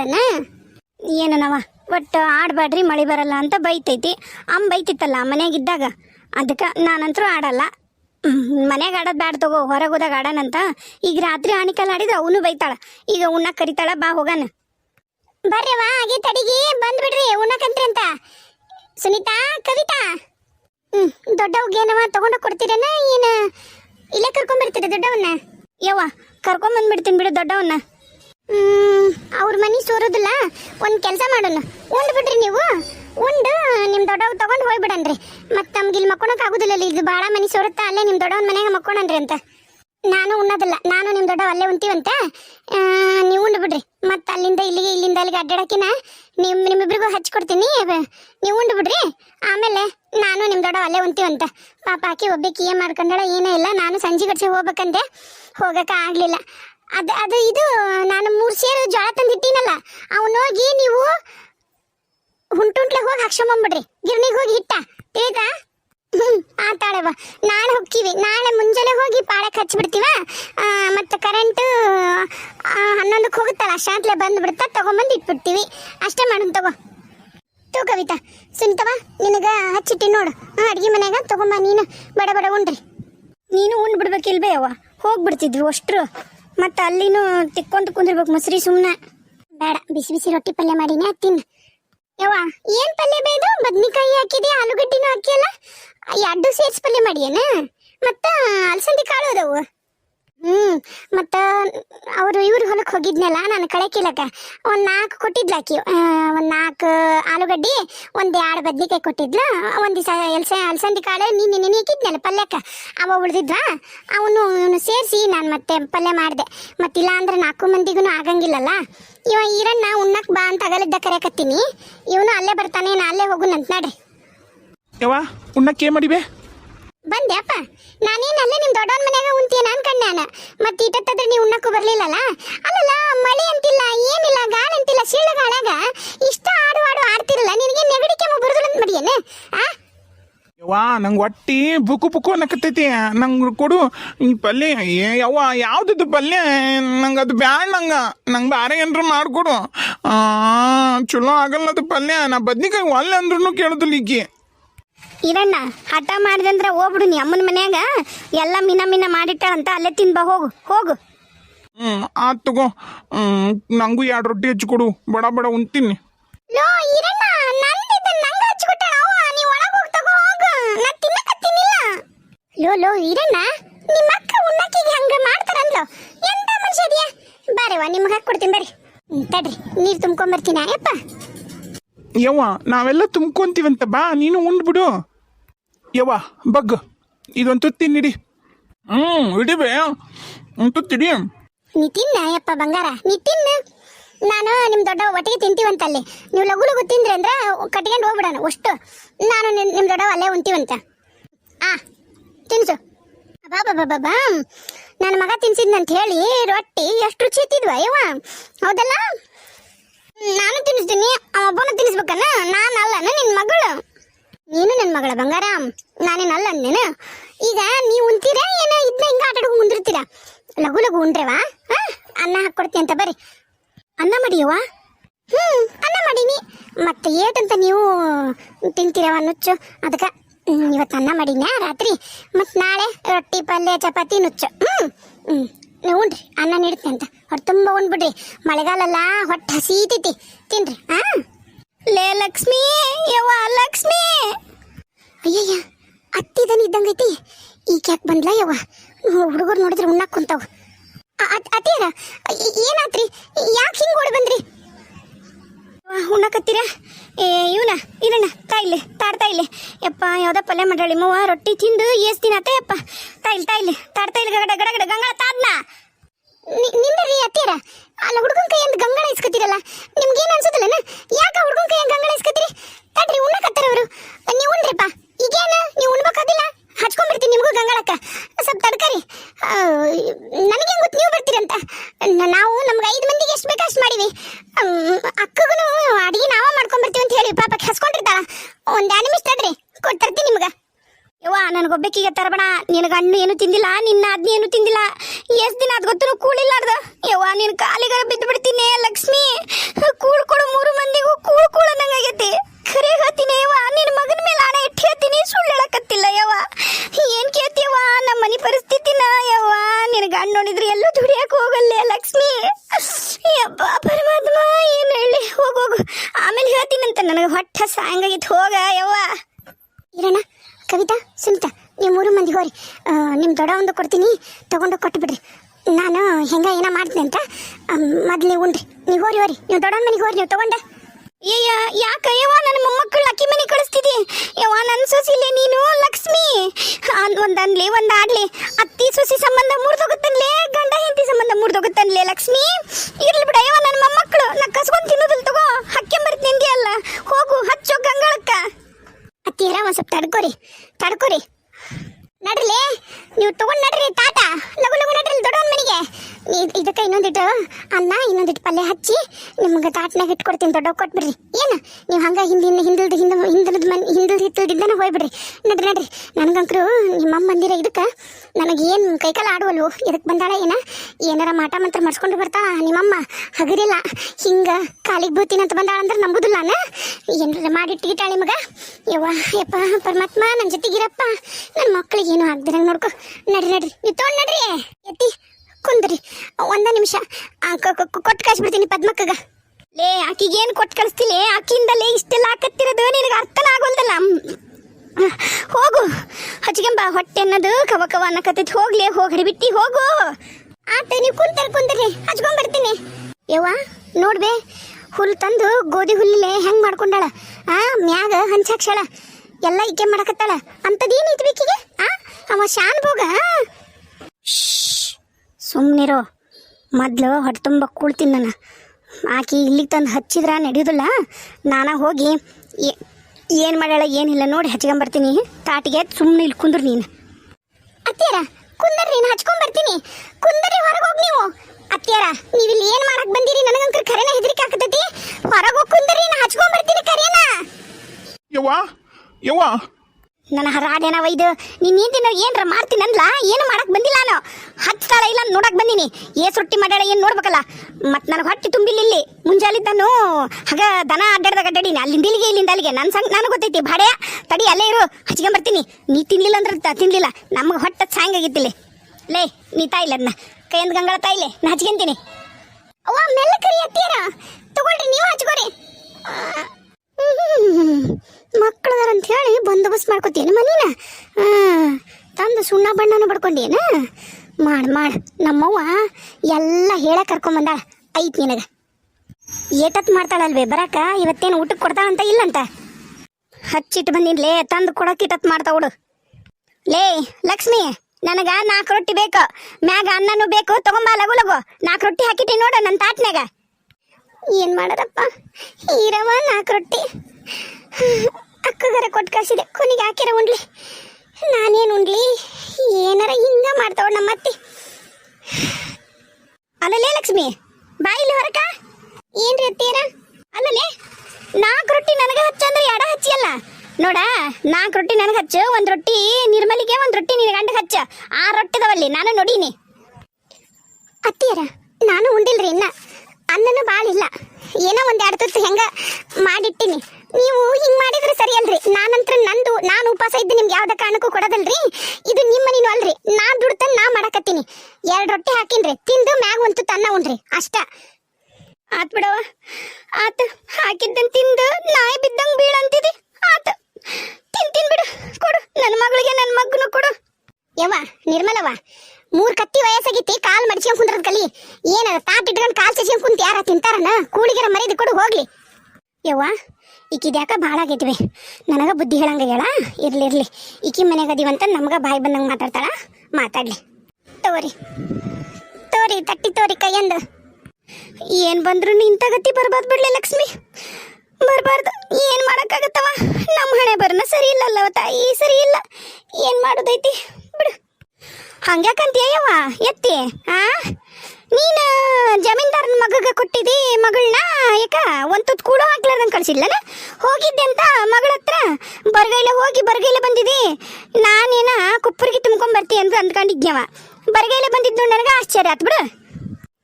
ಆಡಲ್ಲನ ಏನನವ? ಒಟ್ಟು ಆಡಬೇಡ್ರಿ, ಮಳೆ ಬರಲ್ಲ ಅಂತ ಬೈತೈತಿ. ಅಮ್ಮ ಬೈತಿತ್ತಲ್ಲ ಮನೆಯಾಗಿದ್ದಾಗ. ಅದಕ್ಕೆ ನಾನಂತರೂ ಆಡಲ್ಲ. ಮನೆಗೆ ಆಡೋದು ಬ್ಯಾಡ ತಗೋ, ಹೊರಗೆ ಹೋದಾಗ ಆಡೋಣಂತ ಈಗ ರಾತ್ರಿ ಆಣಿಕಲ್ ಆಡಿದ್ರೆ ಅವನು ಬೈತಾಳ. ಈಗ ಉಣ್ಣ ಕರಿತಾಳ, ಬಾ ಹೋಗಾನ. ಬರ್ರವ ಹಾಗೆ ತಡಿಗಿ ಬಂದ್ಬಿಡ್ರಿ ಉಣ್ಣಕಂತ್ರಿ ಅಂತ. ಸುನೀತಾ, ಕವಿತಾ. ಹ್ಮ್ ದೊಡ್ಡವ್ಗೇನವ ತಗೊಂಡು ಕೊಡ್ತೀರೇನ, ಏನ? ಇಲ್ಲೇ ಕರ್ಕೊಂಡ್ಬಿಡ್ತೀರಿ ದೊಡ್ಡವನ್ನ? ಯವ್ವ ಕರ್ಕೊಂಬಂದ್ಬಿಡ್ತೀನಿ ಬಿಡು ದೊಡ್ಡವನ್ನ. ಅವ್ರ ಮನೆ ಸೋರೋದಿಲ್ಲ. ಒಂದು ಕೆಲಸ ಮಾಡೋಣ. ಉಂಡ್ ಬಿಡ್ರಿ ನೀವು. ಉಂಡು ನಿಮ್ಮ ದೊಡ್ಡವ್ ತಗೊಂಡು ಹೋಗ್ಬಿಡನ್ರಿ. ಮತ್ತೆ ನಮ್ಗೆ ಇಲ್ಲಿ ಮಕ್ಕೊಳಕ್ ಆಗುದಿಲ್ಲ ಇದು ಭಾಳ ಮನೆ ಸೋರುತ್ತಾ, ಅಲ್ಲೇ ನಿಮ್ಮ ದೊಡ್ಡವನ ಮನ್ಯಾಗ ಮಕ್ಕೊಳನ್ರಿ ಅಂತ. ನಾನು ಉಣ್ಣೋದಿಲ್ಲ. ನಾನು ನಿಮ್ಮ ದೊಡ್ಡವ ಅಲ್ಲೇ ಉಂತೀವಂತ ನೀವು ಉಂಡು ಬಿಡ್ರಿ. ಮತ್ತೆ ಅಲ್ಲಿಂದ ಇಲ್ಲಿಗೆ ಇಲ್ಲಿಂದ ಅಲ್ಲಿಗೆ ಅಡ್ಡಾಡಕಿನ ನಿಮ್ಮ ನಿಮ್ಮಿಬ್ರಿಗೂ ಹಚ್ಕೊಡ್ತೀನಿ ನೀವು ಉಂಡು ಬಿಡ್ರಿ. ಆಮೇಲೆ ನಾನು ನಿಮ್ಮ ದೊಡ್ಡವ ಅಲ್ಲೇ ಉಂತೀವಂತ ಪಾಪ ಆಕಿ ಒಬ್ಬಾಕಿ ಏನ್ ಮಾಡ್ಕೊಂಡಾಳ, ಏನೇ ಇಲ್ಲ. ನಾನು ಸಂಜೆ ಗಡ್ಸಿ ಹೋಗ್ಬೇಕಂದೆ ಹೋಗೋಕೆ ಆಗ್ಲಿಲ್ಲ. ಅದು ಅದು ಇದು, ನಾನು ಮೂರು ಸೇರು ಜೋಳ ತಂದಿಟ್ಟಿನಲ್ಲ ಅವನು ಹೋಗಿ ನೀವು ಹುಂಟುಂಟ್ಲೆ ಹೋಗಿ ಹಾಕ್ಸ್ಕೊಂಬಂಬಿಡ್ರಿ ಗಿರ್ನಿಗೆ ಹೋಗಿ ಹಿಟ್ಟ ತಿಳಿತಾ ಆತಾಳವ ನಾಳೆ ಹೋಗ್ತೀವಿ. ನಾಳೆ ಮುಂಜಾನೆ ಹೋಗಿ ಪಾಳಕ್ಕೆ ಹಚ್ಚಿಬಿಡ್ತೀವ ಮತ್ತು ಕರೆಂಟು ಹನ್ನೊಂದಕ್ಕೆ ಹೋಗುತ್ತಲ್ಲ ಅಷ್ಟಾತ್ಲೆ ಬಂದ್ಬಿಡ್ತಾ ತೊಗೊಂಬಂದು ಇಟ್ಬಿಡ್ತೀವಿ. ಅಷ್ಟೇ ಮಾಡೋಣ ತಗೋ. ತೂ ಕವಿತಾ ಸುನಿತವ ನಿನಗೆ ಹಚ್ಚಿಟ್ಟಿ ನೋಡು. ಅಡುಗೆ ಮನೆಯಾಗ ತೊಗೊಂಬ, ನೀನು. ಬಡ ಬಡ ಉಂಡ್ರಿ ನೀನು ಉಂಡ್ಬಿಡ್ಬೇಕಿಲ್ವೇ ಬಿಡ್ಬೇಕಿಲ್ವೇ ಅವ್ವ? ಹೋಗ್ಬಿಡ್ತಿದ್ವಿ ಅಷ್ಟ್ರು. ಮತ್ತೆ ಅಲ್ಲಿನೂ ತಿಕ್ಕೊಂಡು ಕುಂದಿರ್ಬೇಕು ಮೊಸರಿ ಸುಮ್ಮನೆ ಬೇಡ, ಬಿಸಿ ಬಿಸಿ ರೊಟ್ಟಿ ಪಲ್ಯ ಮಾಡಿನ ತಿನ್ ಯವ್ವ, ಏನ್ ಪಲ್ಯ ಬೇದು ಬದ್ನಿಕಾಯಿ ಹಾಕಿದೆ ಆಲೂಗಡ್ಡಿನೂ ಹಾಕಿಯಲ್ಲ? ಎರಡು ಸೇರ್ಸ್ ಪಲ್ಯ ಮಾಡಿಯೇನ? ಮತ್ತ ಅಲಸಂದಿ ಕಾಳು ಅದಾವು? ಹ್ಮ್, ಮತ್ತ ಅವರು ಇವ್ರ ಹೊಲಕ್ಕೆ ಹೋಗಿದ್ನಲ್ಲ, ನಾನು ಕಳೆಕಿಲಕ ಒಂದ್ ನಾಲ್ಕು ಕೊಟ್ಟಿದ್ಲ ಆಕಿ. ಒಂದ್ ನಾಲ್ಕು ಆಲೂಗಡ್ಡಿ, ಒಂದ್ ಎರಡು ಬದ್ನಿಕಾಯಿ ಕೊಟ್ಟಿದ್ಲ. ಒಂದ್ ದಿವಸ ಎಲ್ಸ, ಅಲ್ಸಂದಿ ಕಾಳು ನೀನು ನೆನೆ ಹಾಕಿದ್ನಲ್ಲ ಪಲ್ಯಕ್ಕ. ಅವ ಉಳ್ದಿದ್ವಾ? ಅವನು ಇವನು ಸೇರಿಸಿ ನಾನು ಮತ್ತೆ ಪಲ್ಯ ಮಾಡಿದೆ. ಮತ್ತಿಲ್ಲ ಅಂದ್ರೆ ನಾಲ್ಕು ಮಂದಿಗೂ ಆಗಂಗಿಲ್ಲಲ್ಲ. ಇವ ಈರಣ್ಣ ಉಣ್ಣಕ್ ಬಾ ಅಂತ ಅಗಲಿದ್ದ ಕರೆಯಕತ್ತೀನಿ. ಇವನು ಅಲ್ಲೇ ಬರ್ತಾನೆ ನಾ ಅಲ್ಲೇ ಹೋಗುನಂತ ನಡ್ರಿ. ಯವ್ವ ಉಣ್ಣಕ್ಕೆ ಮಾಡಿವೆ? ಬಂದೆ, ಅಪ್ಪ. ನಾನೇನು ಅಲ್ಲೇ ನಿಮ್ಮ ದೊಡ್ಡವನ ಮನ್ಯಾಗ ಉಂತೀನ ಕಣ್ಣಾನ? ಮತ್ತೆ ಇಟ್ಟತ್ತಾದ್ರೆ ನೀವು ಉಣ್ಣಕ್ಕೂ ಬರ್ಲಿಲ್ಲಲ್ಲ? ಅಲ್ಲಲ್ಲ, ಮಳೆ ಅಂತಿಲ್ಲ, ಏನಿಲ್ಲ, ಗಾಳಿ ಅಂತಿಲ್ಲ ಸೀಳು ಗಾಳಾಗ ಇಷ್ಟ ಆಡು ಆಡು ಆಡ್ತಿರಲ್ಲ ನಿನಗೆ ನೆಗಡಿ ಕೆಮ್ಮು ಅಂತ ಮಡಿಯೇನೆ? ಆ? ಯವ್ವಾ, ನಂಗೆ ಹೊಟ್ಟಿ ಬುಕು ಬುಕು ಅನ್ನಕತ್ತೈತಿ. ನಂಗೆ ಕೊಡು, ಈ ಪಲ್ಯ, ಏ, ಯವ್ವ ಪಲ್ಯ? ನಂಗೆ ಅದು ಬ್ಯಾಡ ನಂಗೆ. ನಂಗೆ ಬೇರೆ ಏನಾರ ಮಾಡ್ಕೊಡು. ಚಲೋ ಆಗಲ್ಲ ಅದು ಪಲ್ಯ. ನಾ ಬದ್ನಿಕಾಯಿ ಒಲ್ಲೆ ಅಂದ್ರೂ ಕೇಳೋದಿಲ್ಲ ಈಕಿ. ಇರಣ್ಣ ಹಠ ಮಾಡಿದಂದ್ರೆ ಹೋಗ್ಬಿಡು ನೀ ಅಮ್ಮನ ಮನ್ಯಾಗ. ಎಲ್ಲ ಮಿನ ಮಿನ ಮಾಡಿಟ್ಟಾಳಂತ ಅಲ್ಲೇ ತಿನ್ಬಾ ಹೋಗು ಹೋಗು. ಹ್ಞೂ ಆತ್ ತಗೋ. ಹ್ಮ್, ನಂಗೂ ಎರಡು ರೊಟ್ಟಿ ಹಚ್ಕೊಡು ಕೊಡು. ಬಡ ಬಡ ಉಣ್ತೀನಿ. ಲೋ ಇರಣ್ಣ ನಂದಿದ್ದ ನಂಗ ಹಚ್ಕೊಟ್ಟಾಳ ಅವ್ವ ನೀ ಒಳಗ್ ಹೋಗ್ ತಗೋ ಹೋಗು. ನಾ ತಿನ್ನಕತ್ತೀನಿಲ್ಲ ಲೋ ಲೋ ಇರಣ್ಣ ನಿಮ್ಮ ಅಕ್ಕ ಉಣ್ಣಕ್ಕಿಗೆ ಹಂಗ ಮಾಡ್ತಾರನ್ಲೋ ಎಂತ ಮನುಷ್ಯ ಅದಿಯಾ? ಬಾರವ್ವ ನಿಮ್ಗೆ ಹಾಕ್ಕೊಡ್ತೀನಿ ಬರ್ರಿ. ಹ್ಮ್, ತಡ್ರಿ ನೀರು ತುಂಬ್ಕೊಂಬರ್ತೀನ ಯಪ್ಪ. ಯವ್ವ ನಾವೆಲ್ಲ ತುಂಬ್ಕೊಂತೀವಂತ ಬಾ ನೀನು ಉಂಡ್ಬಿಡು. ಯವ್ವ ಬಗ್ ಇದೊಂದು ತುತ್ತಿನಿಡಿ ಹ್ಞೂ ಇಡಿಬೆ ತುತ್ತಿಡಿ ನೀ ತಿನ್ನ ಯಪ್ಪ ಬಂಗಾರ. ನೀ ನಾನು ನಿಮ್ಮ ದೊಡ್ಡ ಒಟ್ಟಿಗೆ ತಿಂತೀವಂತಲ್ಲಿ. ನೀವು ಲಗು ಲಗು ತಿಂದ್ರಿ ಅಂದ್ರೆ ಕಟ್ಕೊಂಡು ಹೋಗ್ಬಿಡೋಣ ಅಷ್ಟು. ನಾನು ನಿಮ್ಮ ದೊಡ್ಡವ ಅಲ್ಲೇ ಉಂತೀವಂತ ಆ ತಿನ್ಸು. ಬಾಬಾ ನನ್ನ ಮಗ ತಿನ್ಸಿದ್ನಂತ ಹೇಳಿ ರೊಟ್ಟಿ ಎಷ್ಟು ರುಚಿ ಇತ್ತಿದ್ವ ಯವ್ವ? ಹೌದಲ್ಲ? ಹ್ಮ್, ನಾನು ತಿನ್ನಿಸ್ತೀನಿ ಒಬ್ಬನು ತಿನ್ನಿಸ್ಬೇಕನ್ನ? ನಾನು ಅಲ್ಲನ ನಿನ್ನ ಮಗಳು? ನೀನು ನನ್ನ ಮಗಳ ಬಂಗಾರ ನಾನೇನು ಅಲ್ಲ ಅಂದೇನು ಈಗ ನೀವು ಉಂತೀರಾ ಏನೋ ಇದನ್ನ ಹಿಂಗ ಆಟ ಆಡ್ಕೊಂಡು ಮುಂದಿರ್ತೀರಾ ಲಘು ಲಘು ಉಂಡ್ರೆವಾ ಅನ್ನ ಹಾಕ್ಕೊಡ್ತೀನಿ ಅಂತ ಬರ್ರಿ. ಅನ್ನ ಮಾಡಿಯವ್ವ? ಹ್ಮ್, ಅನ್ನ ಮಾಡೀನಿ. ಮತ್ತೆ ಏಟಂತ ನೀವು ತಿಂತೀರವ ನುಚ್ಚು? ಅದಕ್ಕೆ ಇವತ್ತು ಅನ್ನ ಮಾಡೀನಿ ರಾತ್ರಿ? ಮತ್ತೆ ನಾಳೆ ರೊಟ್ಟಿ, ಪಲ್ಯ, ಚಪಾತಿ, ನುಚ್ಚು. ಹ್ಮ್ ಹ್ಮ್. ನೀವು ಅನ್ನ ನೀಡ್ತೀನಿ ಅಂತ. ಹೊಟ್ಟೆ ತುಂಬ ಮಳೆಗಾಲ ಮಳೆಗಾಲಲ್ಲ ಹೊಟ್ಟೆ ಹಸೀತೈತಿ. ತಿನ್ರಿ, ಹಾ? ಲೇ ಲಕ್ಷ್ಮಿ ಯವ್ವ ಲಕ್ಷ್ಮಿ. ಅಯ್ಯಯ್ಯ ಅತ್ತಿದನ್ ಇದ್ದಂಗೈತಿ ಈಗ ಯಾಕೆ ಬಂದ್ಲ ಯವ್ವ? ಹುಡುಗರು ನೋಡಿದ್ರೆ ಉಣ್ಣಾಕ್ ಕುಂತಾವ. ಅತ್ತಿಯರ? ಏನಾತ್ರಿ? ಯಾಕೆ ಹಿಂಗ್ ಓಡಿ ಬಂದ್ರಿ? ಉಣ್ಣಕತ್ತೀರ? ಏ ಇವನ ಇರಣ್ಣ ತಾಯಿಲೆ ತಾಡ್ತಾ ಇಲ್ಲೆ ಯಪ್ಪ ಯಾವ್ದೋ ಪಲ್ಯ ಮಾಡ್ಯಾಳಿ ಮವ್ವ ರೊಟ್ಟಿ ತಿಂದು ಏಸ್ ದಿನ ಆತ ಯಪ್ಪ. ತಾಯಿಲ್ ತಾಯಿಲೆ ತಾಡ್ತಾ ಇಲ್ಲ ಗಡ ಗಡ ಗಡ ಗಂಗಳ ತಾದ್ನ? ನಿಂದ್ರಿ ಅತ್ತಿಯರ. ಅಲ್ಲ ಹುಡುಗನ ಕೈಯಿಂದ ಗಂಗಳ ಇಸ್ಕೊತೀರಲ್ಲ? ನಿಮ್ಗೆ ಏನ್ ಅನ್ಸೋದಿಲ್ಲನ ಯಾಕ ಹುಡುಗನ ಕೈಯಿಂದ ಗಂಗಳ ಇಸ್ಕೊತೀರಿ? ತಡ್ರಿ ಉಣ್ಣಕತ್ತಾರ ಅವರು. ನೀವು ಉಣ್ರಿಪ್ಪ. ಈಗೇನ? ನೀವು ಉಣ್ಬೇಕಾದಿಲ್ಲ ಹಚ್ಕೊಂಡ್ಬಿಡ್ತೀನಿ ನಿಮಗೂ ಗಂಗಳಕ್ಕ ಸ್ವಲ್ಪ ತಡ್ಕರಿ. ನನಗೆ ಗೊತ್ತು? ನೀವು ಬರ್ತೀರಂತ. ನಾವು ನಮ್ಗೆ ಐದು ಮಂದಿಗೆ ಎಷ್ಟು ಬೇಕು ಅಷ್ಟು ಮಾಡಿವಿ ಅಕ್ಕಗೂ ಅಡಿಗೆ ನಾವ ಮಾಡ್ಕೊಂಡ್ ಬರ್ತೀವಿ ಅಂತ ಹೇಳಿ ಪಾಪಕ್ಕೆ ಹಸ್ಕೊಂಡಿರ್ತಾಳ ಒಂದ್ ಎರಡು ನಿಮಿಷ ತಡ್ರಿ ಕೊಟ್ಟು ತರ್ತೀನಿ ನಿಮ್ಗೆ ಯವ್ವ ನನಗೊಬ್ಬಕ್ಕಿಗೆ ತರಬೇಡ. ನಿನಗೆ ಹಣ್ಣು ಏನು ತಿಂದಿಲ್ಲ, ನಿನ್ನ ಅದ್ನ ಏನು ತಿಂದಿಲ್ಲ. ಎಷ್ಟ್ ದಿನ ಅದ್ ಗೊತ್ತು ಕೂಳಿಲ್ಲಾರ್ದ. ಯವ್ವ, ನಿನ್ ಕಾಲಿಗ ಬಿದ್ದು ಬಿಡ್ತೀನಿ ಲಕ್ಷ್ಮಿ. ಕೂಳ್ ಮೂರು ಮಂದಿಗೂ ಕೂಳ್ ಕೂಳ ನಂಗಾಗೈತಿ ಖರೆ ಹೇಳ್ತೀನಿ ಯವ್ವ ನಿನ್ನ ಮಗನ ಮೇಲೆ ಹಣ ಇಟ್ಟು ಹೇಳ್ತೀನಿ ಸುಳ್ಳು ಹೇಳಕತ್ತಿಲ್ಲ ಯವ್ವ ಏನ್ ಕೇಳ್ತೀಯವ್ವ ನಮ್ಮ ಮನೆ ಪರಿಸ್ಥಿತಿನ ಯವ್ವ ನಿನಗೆ ಹಣ್ಣು ನೋಡಿದ್ರೆ ಎಲ್ಲೂ ದುಡಿಯಕ್ಕೆ ಹೋಗಲ್ಲ ಲಕ್ಷ್ಮಿ ಯಪ್ಪ ಪರಮಾತ್ಮ ಏನು ಹೇಳಿ ಹೋಗು ಹೋಗು ಆಮೇಲೆ ಹೇಳ್ತೀನಂತ ನನಗೆ ಹೊಟ್ಟೆ ಸಾಯಂಗಾಗಿತ್ತು ಹೋಗ ಯವ್ವ ಇರೋಣ ಕವಿತಾ ಸುನಿತಾ ನೀವು ಮೂರು ಮಂದಿ ಹೋರಿ ನಿಮ್ಮ ದೊಡ್ಡ ಒಂದು ಕೊಡ್ತೀನಿ ತಗೊಂಡು ಕೊಟ್ಟು ಬಿಡ್ರಿ ನಾನು ಹೆಂಗ ಏನ ಮಾಡ್ತೀನಿ ಅಂತ ಮೊದ್ಲು ಉಂಡ್ರಿ. ನೀವು ಹೋರಿ ಹೋರಿ. ನೀವು ದೊಡ್ಡ ಮನೆಗೆ ಹೋರಿ ನೀವು ತಗೊಂಡ. ಏಯ್ಯ ಯಾಕ? ಯವ್ವ ನನ್ನ ಮೊಮ್ಮಕ್ಕಳು ಅಕ್ಕಿ ಮನೆ ಕಳಿಸ್ತಿದಿ. ಯವ್ವ ನನ್ನ ಸೊಸಿಲೆ ನೀನು ಲಕ್ಷ್ಮಿ. ಒಂದನ್ಲೆ ಒಂದಾಡ್ಲಿ ಅತ್ತಿ ಸೊಸಿ ಸಂಬಂಧ ಮುರಿದೋಗುತ್ತನ್ಲೆ ಗಂಡ ಹೆಂಡತಿ ಸಂಬಂಧ ಮುರಿದೋಗುತ್ತನ್ಲೆ ಲಕ್ಷ್ಮಿ. ಇರ್ಲಿ ಬಿಡ ಯವ್ವ ನನ್ನ ಮೊಮ್ಮಕ್ಕಳು. ನಾ ಕಸ್ಕೊಂಡ್ ತಿನ್ನೋದಿಲ್ಲ ತಗೋ. ಹಕ್ಕೆಂಬರ್ತೀನಿ ಬರ್ತೀನಿ ಅಲ್ಲ. ಹೋಗು ಹಚ್ಚೋ ಗಂಗಾಳಕ್ಕ. ಅತ್ತಿಯರ ಒಂದು ಸ್ವಲ್ಪ ತಡ್ಕೋರಿ. ತಡ್ಕೋರಿ. ನಡ್ರಿಲೇ? ನೀವು ತಗೊಂಡ್ ನಡ್ರಿ ತಾತ. ಲಗು ಲಗು ನಡ್ರಿ ದೊಡ್ಡವನ್ ಮನೆಗೆ. ಇದಕ್ಕೆ ಇನ್ನೊಂದಿಟ್ಟು ಅನ್ನ, ಇನ್ನೊಂದಿಟ್ಟು ಪಲ್ಯ ಹಚ್ಚಿ ನಿಮ್ಗೆ ತಾಟ್ನಾಗ ಇಟ್ಕೊಡ್ತೀನಿ ದೊಡ್ಡ ಕೊಟ್ಬಿಡ್ರಿ. ಏನು? ನೀವು ಹಂಗೆ ಹಿಂದಿನ ಹಿಂದಲ್ದ, ಹಿಂದ, ಹಿಂದಲದ ಮನ್, ಹಿಂದಲ್ದ ಹಿತ್ತಲ್ದಿದ್ದಾನೆ ಹೋಗ್ಬಿಡ್ರಿ. ನಡ್ರಿ ನಡ್ರಿ. ನನಗಂಕರು ನಿಮ್ಮಮ್ಮ ಬಂದಿರ ಇದಕ್ಕೆ ನನಗೇನು ಕೈಕಾಲ ಆಡುವಲ್ವು? ಇದಕ್ಕೆ ಬಂದಾಳ ಏನ? ಏನಾರ ಮಾಟ ಮಂತ್ರ ಮಡ್ಸ್ಕೊಂಡು ಬರ್ತಾ? ನಿಮ್ಮಮ್ಮ, ಹಗರಿಲ್ಲ. ಹಿಂಗೆ ಕಾಲಿಗೆ ಬೂತೀನಿ ಅಂತ ಬಂದಾಳ ಅಂದ್ರೆ ನಂಬುದಿಲ್ಲ ಏನಾರ ಮಾಡಿಟ್ಟಿಗಿಟ್ಟಾಳೆ ಮಗ? ಯವ್ವ, ಯಪ್ಪ, ಪರಮಾತ್ಮ ನನ್ನ ಜೊತೆಗಿರಪ್ಪ. ನನ್ನ ಮಕ್ಳಿಗೆ ಏನು ಆಗ್ದಿರಂಗೆ ನೋಡ್ಕೊ. ನಡ್ರಿ ನಡ್ರಿ. ನೀವು ತೊಗೊಂಡು ನಡ್ರಿ. ಎತ್ತಿ ಕುಂದ್ರಿ. ಒಂದ ನಿಮಿಷ. ಕೊಟ್ಟು ಕಳಿಸ್ಬಿಡ್ತೀನಿ ಪದ್ಮಕ್ಕಗ. ಲೇ, ಆಕಿಗೆ ಏನು ಕೊಟ್ಟು ಕಳಿಸ್ತೀನಿ ಆಕಿಯಿಂದಲೇ ಇಷ್ಟೆಲ್ಲ ಹಾಕತ್ತಿರೋದು ನಿನಗೆ ಅರ್ಥನ ಆಗೋಲ್ದಲ್ಲ. ಹೋಗು. ಹಚ್ಕೊಂಬ ಹೊಟ್ಟೆ ಅನ್ನೋದು ಕವ ಕವ ಅನ್ನಕತ್ತೈತಿ. ಹೋಗ್ಲಿ ಹೋಗ್ರಿ ಬಿಟ್ಟಿ ಹೋಗು. ಆತ, ನೀವು ಕುಂತರ ಕುಂದ್ರಿ. ಹಚ್ಕೊಂಡ್ಬರ್ತೀನಿ ಯವ್ವ, ನೋಡ್ಬೇ. ಹುಲ್ ತಂದು ಗೋಧಿ ಹುಲ್ಲೇ ಹೆಂಗ್ ಮಾಡ್ಕೊಂಡಾಳ? ಆ, ಮ್ಯಾಗ ಹಂಚಾಕ್ಷಳ ಎಲ್ಲ ಈಕೆ ಮಾಡಕತ್ತಾಳ. ಅಂತದೇನು ಬೇಕಿಗೆ ಆ, ಅವ ಶಾನ್ ಭೋಗ ಸುಮ್ಮನಿರೋ ಮೊದ್ಲು ಹೊಟ್ಟೆ ತುಂಬ ಕೂಳ್ತೀನಿ ನಾನು. ಆಕಿ ಇಲ್ಲಿಗೆ ತಂದು ಹಚ್ಚಿದ್ರ ನಡೆಯೋದಿಲ್ಲ. ನಾನು ಹೋಗಿ ಏನು ಮಾಡ್ಯಾಳ ಏನಿಲ್ಲ ನೋಡಿ ಹಚ್ಕೊಂಬರ್ತೀನಿ. ತಾಟಿಗೆ ಸುಮ್ಮನೆ ಇಲ್ಲಿ ಕುಂದ್ರು ನೀನು. ಅತ್ತಿಯರ, ಕುಂದರ್ರಿ, ನೀನು ಹಚ್ಕೊಂಬರ್ತೀನಿ. ಕುಂದರ್ರಿ ಹೊರಗೆ ಹೋಗಿ ನೀವು. ಅತ್ತಿಯರ, ನೀವು ಇಲ್ಲಿ ಏನು ಮಾಡಕ್ಕೆ ಬಂದಿರಿ? ನನಗಂಕರ್ ಖರೇನ ಹೆದರಿಕೆ ಆಗ್ತೈತಿ. ಹೊರಗೆ ಹೋಗಿ ಕುಂದರ್ರಿ ನಾನು ಹಚ್ಕೊಂಬರ್ತೀನಿ ಬರ್ತೀನಿ ಕರೇನ. ಯವ್ವ ಯವ್ವ ನನ್ನ ಹರಾಡೇನ ಒಯ್ದು ನೀನ್ ಏನ್ ಏನ್ರ ಮಾಡ್ತೀನಂದ್ಲ ಏನು ಮಾಡಕ್ ಬಂದಿಲ್ಲ ನಾನು. ಹಚ್ತಾಳ ಇಲ್ಲ ನೋಡಕ್ ಬಂದಿನಿ. ಏ ರೊಟ್ಟಿ ಮಾಡ್ಯಾಳ ಏನ್ ನೋಡ್ಬೇಕಲ್ಲ. ಮತ್ ನನಗೆ ಹೊಟ್ಟೆ ತುಂಬಿಲ್ಲ ಇಲ್ಲಿ. ಮುಂಜಾಲಿದ್ದಾನು ಹಾಗ ದನ ಅಡ್ಡಾಡ್ದಾಗ ಅಡ್ಡಾಡಿನಿ. ಅಲ್ಲಿಂದ ಇಲ್ಲಿಗೆ, ಇಲ್ಲಿಂದ ಅಲ್ಲಿಗೆ. ನನ್ನ ಸಂಗ್ ನನಗೆ ಗೊತ್ತೈತಿ. ಭಾಡೆ ತಡಿ, ಅಲ್ಲೇ ಇರು. ಹಚ್ಕೊಂಡ್ ಬರ್ತೀನಿ. ನೀ ತಿನ್ಲಿಲ್ಲ ಅಂದ್ರೆ ತಿನ್ಲಿಲ್ಲ. ನಮ್ಗೆ ಹೊಟ್ಟೆ ಸಾಯಂಗಾಗಿತ್ತಿಲ್ಲಿ ಲೇ, ನೀ ತಾಯಿಲ್ಲ ಅದನ್ನ ಕೈಯಿಂದ ಗಂಗಳ ತಾಯಿಲೆ ನಾ ಹಚ್ಕೊಂತೀನಿ. ಅವ್ವ ಮೆಲ್ಲ ಕರಿ ಹತ್ತೀರ ತಗೊಳ್ರಿ, ನೀವು ಹಚ್ಕೋರಿ. ಮಕ್ಕಳದಾರ ಅಂತ ಹೇಳಿ ಬಂದೋಬಸ್ತ್ ಮಾಡ್ಕೋತೀನಿ ಮನೀನ ತಂದು ಸುಣ್ಣ ಬಣ್ಣನ ಬಡ್ಕೊಂಡೇನ? ಮಾಡ ಮಾಡ, ನಮ್ಮವ್ವ ಎಲ್ಲ ಹೇಳ ಕರ್ಕೊಂಬಂದಾಳ ಐತ್ ನಿನಗ. ಏಟತ್ ಮಾಡ್ತಾಳಲ್ವೇ ಬರಾಕ? ಇವತ್ತೇನು ಊಟಕ್ಕೆ ಕೊಡ್ತಾಳಂತ ಇಲ್ಲಂತ? ಹಚ್ಚಿಟ್ಟು ಬಂದಿನ್ಲೇ ತಂದು ಕೊಡಕ್ಕೆ ಇಟ್ಟತ್ ಮಾಡ್ತಾ ಹುಡು. ಲೇ, ಲಕ್ಷ್ಮಿ, ನನಗೆ ನಾಲ್ಕು ರೊಟ್ಟಿ ಬೇಕು. ಮ್ಯಾಗ ಅನ್ನನೂ ಬೇಕು, ತಗೊಂಬಾ ಲಗು ಲಗು. ನಾಲ್ಕು ರೊಟ್ಟಿ ಹಾಕಿಟ್ಟಿ ನೋಡು ನನ್ನ ತಾಟ್ನ್ಯಾಗ. ಏನ್ ಮಾಡದಪ್ಪ? ಈರವ ನಾಲ್ಕು ರೊಟ್ಟಿ. ಅಕ್ಕಗರ ಕೊಟ್ಟು ಕಳ್ಸಿದೆ. ಕೊನೆಗೆ ಹಾಕಿರ ಉಂಡ್ಲಿ. ನಾನೇನು ಉಂಡ್ಲಿ? ಏನಾರ ಹಿಂಗ ಮಾಡ್ತಾವ ನಮ್ಮ ಅತ್ತಿ ಅಲ್ಲಲೇ ಲಕ್ಷ್ಮಿ? ಬಾಯಿಲಿ ಹೊರಕ. ಏನ್ರಿ ಅತ್ತೀರ? ಅಲ್ಲಲೇ ನಾಲ್ಕು ರೊಟ್ಟಿ ನನಗೆ ಹಚ್ಚ ಅಂದ್ರೆ ಎಡ ಹಚ್ಚಿಯಲ್ಲ. ನೋಡ, ನಾಲ್ಕು ರೊಟ್ಟಿ ನನಗೆ ಹಚ್ಚು, ಒಂದು ರೊಟ್ಟಿ ನಿರ್ಮಲಿಗೆ, ಒಂದು ರೊಟ್ಟಿ ನಿನ್ನ ಗಂಡ ಹಚ್ಚ. ಆ ರೊಟ್ಟಿದವಲ್ಲಿ ನಾನು ನೋಡೀನಿ. ಅತ್ತಿಯರ ನಾನು ಉಂಡಿಲ್ರಿ ಇನ್ನ. ಅನ್ನನೂ ಭಾಳ ಇಲ್ಲ. ಏನೋ ಒಂದ್ ಎರಡು ತುತ್ತು ಹೆಂಗ ಮಾಡಿಟ್ಟಿನಿ. ನೀವು ಹಿಂಗ್ ಮಾಡಿದ್ರೆ ಸರಿ ಅಲ್ರಿ. ನಾನಂತ್ರ ನಂದು ನಾನು ಉಪವಾಸ ಇದ್ದು ನಿಮ್ಗೆ ಯಾವ್ದ ಕಾರಣಕ್ಕೂ ಕೊಡೋದಲ್ರಿ? ಇದು ನಿಮ್ಮ ನೀನು ಅಲ್ರಿ. ನಾನ್ ದುಡ್ತನ್ ನಾ ಮಾಡಕತ್ತೀನಿ. ಎರಡು ರೊಟ್ಟಿ ಹಾಕಿನ್ರಿ. ತಿಂದು ಮ್ಯಾಗ ಒಂದು ತುತ್ತು ಅನ್ನ ಉಣ್ರಿ. ಅಷ್ಟ. ಆತ್ ಬಿಡವ ಆತ. ಹಾಕಿದ್ದನ್ ತಿಂದು ನಾಯಿ ಬಿದ್ದಂಗ್ ಬೀಳಂತಿದಿ ಆತ. ತಿನ್ ತಿನ್ ಬಿಡು. ಕೊಡು. ನನ್ನ ಮಗಳಿಗೆ ನನ್ನ ಮಗನು ಕೊಡು. ಯವ್ವ ನಿರ್ಮಲವ್ವ. ಮೂರ್ ಕತ್ತಿ ವಯಸ್ಸಾಗಿತ್ತಿ ಕಾಲ್ ಮಡಿಸ್ಕೊಂಡ್ ಕುಂದ್ರದ ಕಲಿ. ಏನದ ತಾಟ್ ಇಟ್ಕೊಂಡ್ ಕಾಲ್ ಚಚ್ಕೊಂಡ್ ಕುಂತ ಯಾರ ತಿಂತಾರನ? ಕೂಳಿಗೆರ ಮರ್ಯಾದೆ ಕೊಡು, ಹೋಗ್ಲಿ. ಯವ್ವ ಈಕಿದ್ಯಾಕ ಭಾಳ ಆಗೈತಿವೆ? ನನಗ ಬುದ್ಧಿ ಹೇಳಂಗ ಹೇಳ? ಇರ್ಲಿ ಇರ್ಲಿ. ಈಕಿ ಮನೆಗೆ ಅದೀವಂತ ನಮ್ಗ ಬಾಯಿ ಬಂದಂಗ ಮಾತಾಡ್ತಾಳ. ಮಾತಾಡ್ಲಿ. ತೋರಿ. ತೋರಿ, ತಟ್ಟಿ ತೋರಿ ಕೈಯಂದ. ಏನ್ ಬಂದ್ರು ನಿಂತ ಗತಿ ಬರ್ಬಾರ್ದು ಬಿಡ್ಲಿ ಲಕ್ಷ್ಮಿ. ಬರಬಾರ್ದು. ಏನ್ ಮಾಡಕ್ಕಾಗತ್ತವ? ನಮ್ಮ ಹಣೆ ಬರ್ನ ಸರಿ ಇಲ್ಲಲ್ಲವ ತಾಯಿ, ಸರಿ ಇಲ್ಲ. ಏನ್ ಮಾಡೋದೈತಿ? ಹಂಗ್ಯಾಕಂತೀಯವ್ವ? ಎತ್ತಿ, ಆ? ನೀನು ಜಮೀನ್ದಾರನ ಮಗಗೆ ಕೊಟ್ಟಿದಿ ಮಗಳನ್ನ? ಏಕ, ಒಂದು ತುತ್ತು ಕೂಡ ಹಾಕ್ಲಾರ್ದಂಗೆ ಕಳ್ಸಿಲ್ಲನ ಹೋಗಿದ್ದೆ ಅಂತ ಮಗಳ ಹತ್ರ? ಬರ್ಗೈಲ ಹೋಗಿ ಬರ್ಗೈಲ ಬಂದಿದಿ? ನಾನೇನ ಕುಪ್ಪರಿಗೆ ತುಂಬ್ಕೊಂಡ್ ಬರ್ತಿ ಅಂತ ಅಂದ್ಕೊಂಡಿದ್ಯವ ಬರ್ಗೈಲ ಬಂದಿದ್ದು ನನಗೆ ಆಶ್ಚರ್ಯ ಆತ್ ಬಿಡು.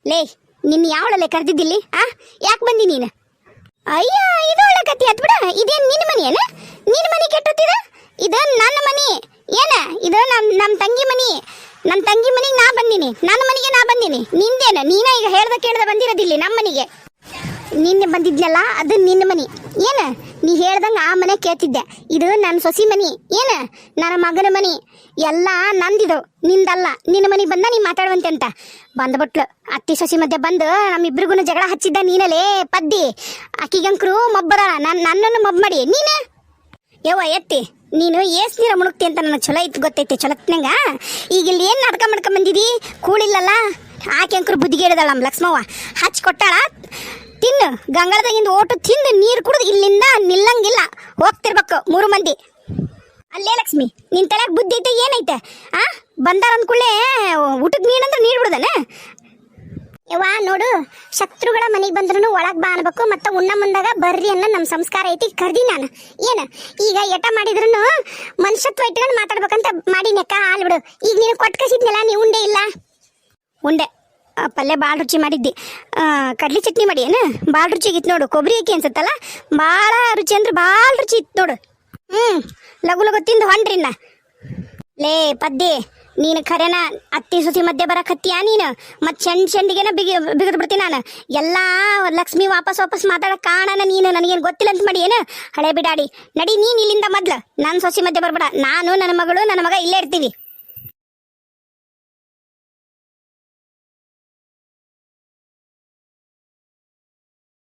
ಲೇ ನಿನ್ನ ಯಾವಳಲ್ಲೇ ಕರೆದಿದ್ದಿಲ್ಲಿ, ಆ? ಯಾಕೆ ಬಂದಿ ನೀನು? ಅಯ್ಯ, ಇದು ಒಳ್ಳೆ ಕತಿ ಆತ್ ಬಿಡ. ಇದೇನ್ ನಿನ್ನ ಮನಿ ಏನ ನಿನ್ನ ಮನಿ ಕೆಟ್ಟೋತಿದ? ಇದು ನನ್ನ ಮನಿ. ಏನ? ಇದು ನಮ್ಮ ನಮ್ಮ ತಂಗಿ ಮನಿ. ನನ್ನ ತಂಗಿ ಮನಿಗೆ ನಾ ಬಂದೀನಿ. ನನ್ನ ಮನೆಗೆ ನಾ ಬಂದೀನಿ. ನಿಂದೇನ? ನೀನ ಈಗ ಹೇಳ್ದ ಕೇಳ್ದ ಬಂದಿರೋದಿಲ್ಲಿ ನಮ್ಮ ಮನೆಗೆ. ನಿನ್ನೆ ಬಂದಿದ್ನಲ್ಲ, ಅದು ನಿನ್ನ ಮನಿ. ಏನ? ನೀ ಹೇಳ್ದಂಗೆ ಆ ಮನೆ ಕೇಳ್ತಿದ್ದೆ. ಇದು ನನ್ನ ಸೊಸಿ ಮನಿ. ಏನ? ನನ್ನ ಮಗನ ಮನಿ. ಎಲ್ಲ ನಂದಿದು ನಿಂದಲ್ಲ. ನಿನ್ನ ಮನೆಗೆ ಬಂದ ನೀ ಮಾತಾಡುವಂತೆ ಅಂತ. ಬಂದ್ಬಿಟ್ಲು ಅತ್ತಿ ಸೊಸಿ ಮಧ್ಯೆ ಬಂದು ನಮ್ಮಿಬ್ರಿಗೂ ಜಗಳ ಹಚ್ಚಿದ್ದ ನೀನಲೇ, ಪದ್ದಿ. ಅಕ್ಕಿಗಂಕರು ಮೊಬ್ಬರ ನನ್ನ ನನ್ನನ್ನು ಮೊಬ್ಬ ಮಾಡಿ. ನೀನ? ಯವ್ವ, ಎತ್ತಿ. ನೀನು ಏಸ್ ನೀರ ಮುಳುಗ್ತಿ ಅಂತ ನನಗೆ ಚಲೋ ಇತ್ತು ಗೊತ್ತೈತಿ, ಚಲತ್ನಂಗ? ಈಗ ಇಲ್ಲಿ ಏನು ನಾಟಕ ಮಾಡ್ಕೊಂಡ್ ಬಂದಿದಿ? ಕೂಳಿಲ್ಲಲ್ಲ? ಆಕೆ ಅಂಕರು ಬುದ್ಧಿಗೆ ಹಿಡಿದಳ ನಮ್ಮ ಲಕ್ಷ್ಮವ್ವ. ಹಚ್ಚಿ ಕೊಟ್ಟಾಳ, ತಿನ್ನು. ಗಂಗಾಳದಾಗಿಂದ ಓಟು ತಿಂದು ನೀರು ಕುಡಿದು ಇಲ್ಲಿಂದ ನಿಲ್ಲಂಗಿಲ್ಲ. ಹೋಗ್ತಿರ್ಬೇಕು ಮೂರು ಮಂದಿ. ಅಲ್ಲೇ ಲಕ್ಷ್ಮಿ ನಿನ್ನ ತಲೆಗೆ ಬುದ್ಧಿ ಐತೆ, ಏನೈತೆ? ಆ? ಬಂದಾರ ಅಂದ್ಕೊಳ್ಳೆ ಊಟಕ್ಕೆ ನೀನಂದ್ರೆ ನೀರು ಬಿಡುದನ? ಯವ್ವ, ನೋಡು, ಶತ್ರುಗಳ ಮನೆಗೆ ಬಂದ್ರು ಒಳಗ್ ಬಾ ಅನ್ಬೇಕು, ಮತ್ತೆ ಉಣ್ಣ ಮುಂದಾಗ ಬರ್ರಿ ಅನ್ನೋ ನಮ್ಮ ಸಂಸ್ಕಾರ ಐತಿ, ಕರ್ದಿ ನಾನು. ಏನ? ಈಗ ಎಟ ಮಾಡಿದ್ರು ಮನುಷ್ಯತ್ವ ಇಟ್ಕೊಂಡು ಮಾತಾಡ್ಬೇಕಂತ ಮಾಡಿನಕ್ಕ ಹಾಲ್ ಬಿಡು. ಈಗ ನೀನು ಕೊಟ್ಟು ನೀ ಉಂಡೆ ಇಲ್ಲ? ಉಂಡೆ. ಪಲ್ಯ ಭಾಳ ರುಚಿ ಮಾಡಿದ್ದಿ. ಕಡ್ಲಿ ಚಟ್ನಿ ಮಾಡಿ, ಏನು? ಭಾಳ ರುಚಿಗಿತ್ತು ನೋಡು. ಕೊಬ್ಬರಿ ಅಕ್ಕಿ ಅನ್ಸತ್ತಲ್ಲ? ಭಾಳ ರುಚಿ ಅಂದ್ರೆ ಭಾಳ ರುಚಿ ಇತ್ತು ನೋಡು. ಹ್ಞೂ ಲಗು ಲಗು ತಿಂದು ಹೊಂಡ್ರಿನ್ನ ಲೇ, ಪದ್ದಿ. ನೀನು ಖರೇನ ಅತ್ತಿ ಸುತಿ ಮಧ್ಯೆ ಬರಕತ್ತೀಯ ನೀನು? ಮತ್ತು ಚೆಂಡ್ ಚೆಂಡಿಗೆನ ಬಿಗಿ ಬಿಗಿದು ಬಿಡ್ತೀನಿ ನಾನು. ಎಲ್ಲ ಲಕ್ಷ್ಮಿ ವಾಪಸ್ ವಾಪಸ್ ಮಾತಾಡಕ್ ಕಾಣನ ನೀನು? ನನಗೇನು ಗೊತ್ತಿಲ್ಲ ಅಂತ ಮಾಡಿ ಏನು? ಹಳೆ ಬಿಡಾಡಿ. ನಡಿ, ನೀನು ಇಲ್ಲಿಂದ ಮೊದ್ಲು. ನನ್ನ ಸೊಸಿ ಮಧ್ಯೆ ಬರ್ಬೇಡ. ನಾನು ನನ್ನ ಮಗಳು, ನನ್ನ ಮಗ ಇಲ್ಲೇ ಇರ್ತೀವಿ.